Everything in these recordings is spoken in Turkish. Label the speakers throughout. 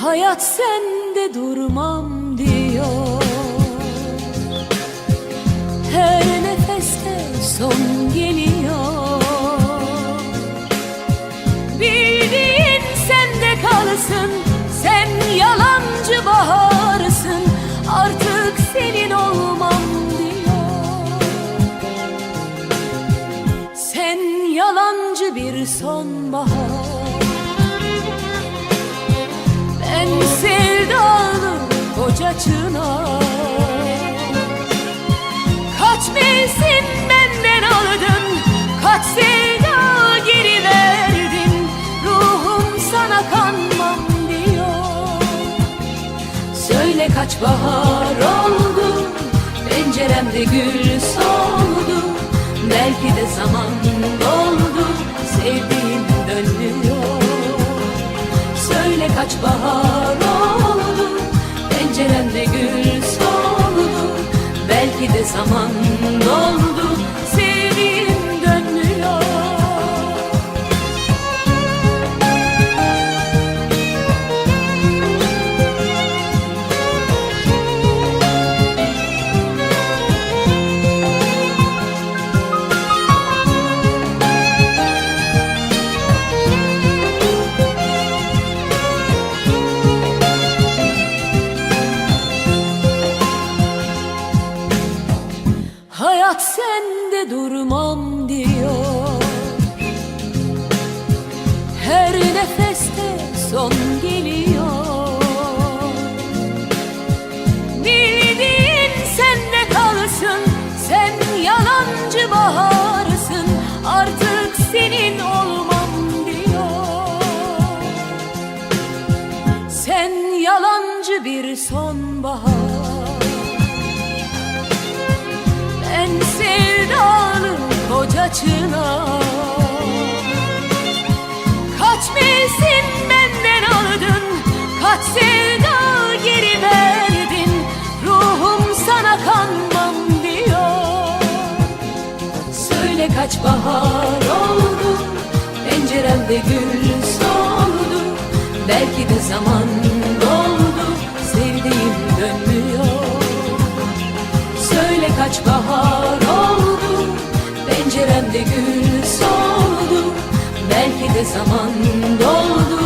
Speaker 1: Hayat sende durmam bir sonbahar. Ben sevdalı koca çınar. Kaç mevsim benden aldın Kaç sevda geri verdin. Ruhum sana kanmam diyor. Söyle kaç bahar oldu Penceremde gül soldu Belki de zaman doldu Sevdiğim dönmüyor Söyle kaç bahar oldu Penceremde gül soldu. Belki de zaman doldu Hayat sende durmam diyor. Her nefeste son geliyor. Bildiğin sende kalsın Sen yalancı baharsın Artık senin olmam diyor. Sen yalancı bir sonbahar ben sevdalı koca çınar. Kaç mevsim benden aldın Kaç sevda geri verdin. Ruhum sana kanmam diyor. Söyle kaç bahar oldu Penceremde gül soldu. Belki de zaman kaç bahar oldu? Penceremde gül soldu. Belki de zaman doldu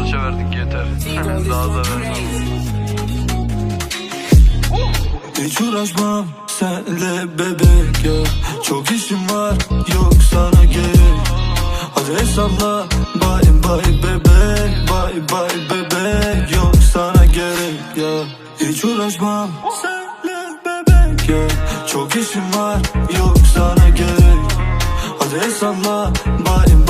Speaker 2: parça verdik yeter. Daha da ver.
Speaker 3: Hiç uğraşmam senle bebek ya. Çok işim var yok sana gerek. Hadi hesapla bye bye bebek Bye bye bebek. Yok sana gerek ya. Hiç uğraşmam senle bebek ya. Çok işim var yok sana gerek. Hadi hesapla bye bye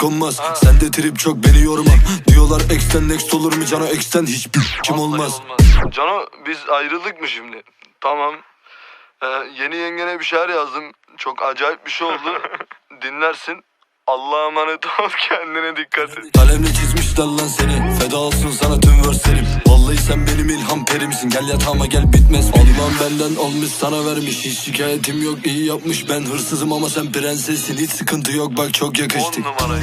Speaker 3: konmaz Sende trip çok beni yorma Diyorlar ex'ten next olur mu cana ex'ten hiçbir kim olmaz
Speaker 2: Cano biz ayrıldık mı şimdi? Tamam. Ee, yeni yengene bir şeyler yazdım. Çok acayip bir şey oldu. Dinlersin. Allah'a emanet ol kendine dikkat et.
Speaker 3: Kalemle çizmişler lan seni. Feda olsun sana tüm verslerim. Vallahi sen benim ilham perimsin. Gel yatağıma gel bitmez. Allah'ım benden olmuş sana vermiş. Hiç şikayetim yok iyi yapmış. Ben hırsızım ama sen prensessin. Hiç sıkıntı yok bak çok
Speaker 2: 10
Speaker 3: yakıştık
Speaker 2: numarayı.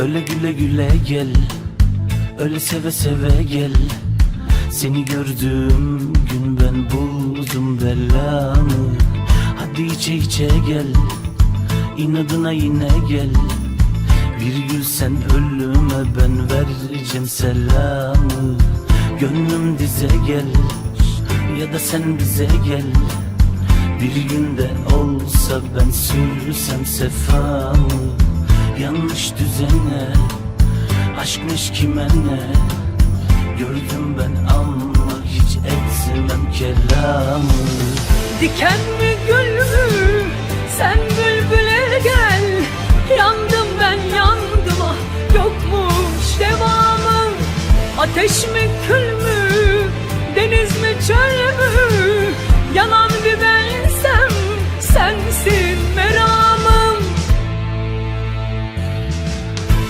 Speaker 4: Öyle güle güle gel Öyle seve seve gel. Seni gördüğüm gün ben buldum belamı Hadi içe içe gel İnadına yine gel. Bir gül sen ölüme ben vereceğim selamı. Gönlüm dize gel Ya da sen bize gel. Bir günde olsa ben sürsem sefamı Yanlış düzene Aşkmış kime ne Gördüm ben ama hiç etmem kelamı
Speaker 1: Diken mi gül mü? Sen bülbüle gel. Yandım ben yandım ah yokmuş devamı. Ateş mi kül mü? Deniz mi çöl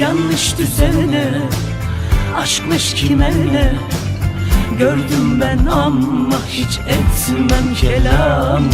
Speaker 4: Yanlış düzene Aşkmış kime ne Gördüm ben ama hiç etmem kelamı.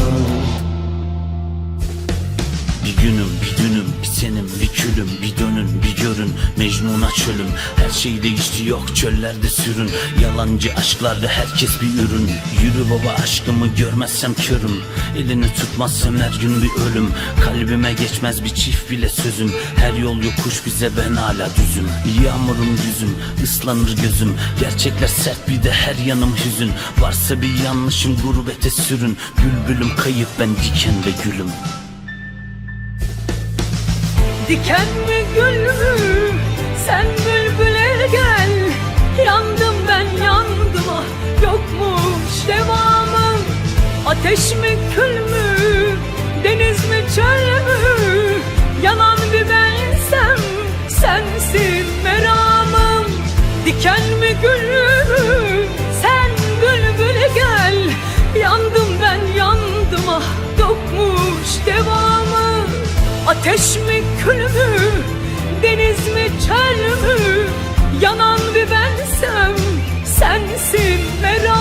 Speaker 4: Bir günüm bir dünüm bir senim bir külüm Bir dönün bir görün. Mecnun'a çölüm Her şey değişti yok çöllerde sürün. Yalancı aşklarda herkes bir ürün. Yürü baba aşkımı görmezsem körüm. Elini tutmazsam her gün bir ölüm. Kalbime geçmez bir çift bile sözüm. Her yol yokuş bize ben hala düzüm. Yağmurum yüzüm ıslanır gözüm. Gerçekler sert bir de her yanım hüzün. Varsa bir yanlışım gurbete sürün. Bülbülüm kayıp ben diken ve gülüm
Speaker 1: Diken mi gül mü sen bülbüle gel. Yandım ben yandım ah yokmuş devamı. Ateş mi kül mü? Deniz mi çöl mü? Yanan bir bensem sensin meramım. Diken mi gül mü sen bülbüle gel. Yandım ben yandım ah yokmuş devamı. Ateş mi mi çöl mü Yanan bir bensem sensin meram